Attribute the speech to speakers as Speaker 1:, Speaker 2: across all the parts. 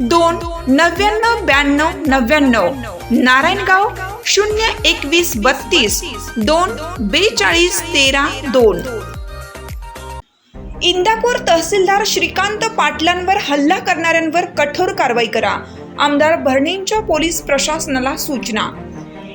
Speaker 1: दोन नव्याण्णव ब्याण्णव नव्याण्णव. नारायणगाव शून्य एकवीस बत्तीस. दोन बेचाळीस तेरा दोन. इंदापूर तहसीलदार श्रीकांत पाटलांवर हल्ला करणाऱ्यांवर कठोर कारवाई करा. आमदार भरणींच्या पोलीस प्रशासनाला सूचना.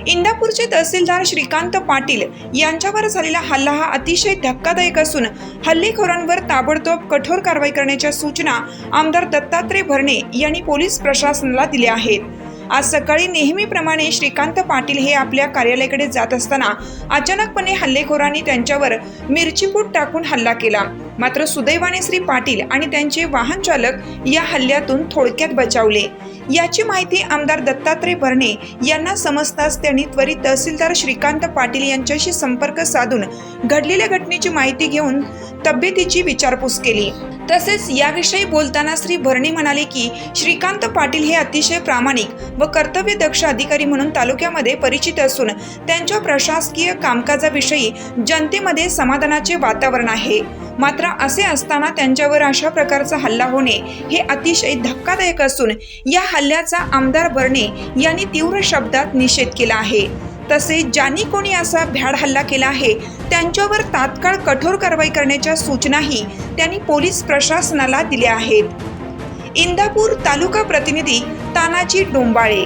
Speaker 1: इंदापूरचे तहसीलदार श्रीकांत पाटील यांच्यावर झालेला हल्ला हा अतिशय धक्कादायक असून हल्लेखोरांवर ताबडतोब कठोर कारवाई करण्याच्या सूचना आमदार दत्तात्रय भरणे यांनी पोलीस प्रशासनाला दिल्या आहेत. आज सकाळी नेहमीप्रमाणे श्रीकांत पाटील हे आपल्या कार्यालयाकडे जात असताना अचानकपणे हल्लेखोरांनी त्यांच्यावर मिरचीपूट टाकून हल्ला केला. मात्र सुदैवाने श्री पाटील आणि त्यांचे वाहन चालक या हल्ल्यातून थोडक्यात बचावले. याची माहिती आमदार दत्तात्रय भरणे यांना समजताच त्यांनी त्वरित तहसीलदार श्रीकांत पाटील यांच्याशी संपर्क साधून घडलेल्या घटनेची माहिती घेऊन तब्येतीची विचारपूस केली. तसेच याविषयी बोलताना श्री भरणे म्हणाले की श्रीकांत पाटील हे अतिशय प्रामाणिक व कर्तव्यदक्ष अधिकारी म्हणून तालुक्यामध्ये परिचित असून त्यांच्या प्रशासकीय कामकाजाविषयी जनतेमध्ये समाधानाचे वातावरण आहे. मात्र असे असताना त्यांच्यावर अशा प्रकारचा हल्ला होणे हे अतिशय धक्कादायक असून या हल्ल्याचा आमदार बर्णे यांनी तीव्र शब्दात निषेध केला आहे. तसेच ज्यांनी कोणी असा भ्याड हल्ला केला आहे त्यांच्यावर तात्काळ कठोर कारवाई करण्याच्या सूचनाही त्यांनी पोलीस प्रशासनाला दिल्या आहेत. इंदापूर तालुका प्रतिनिधी तानाजी डोंबाळे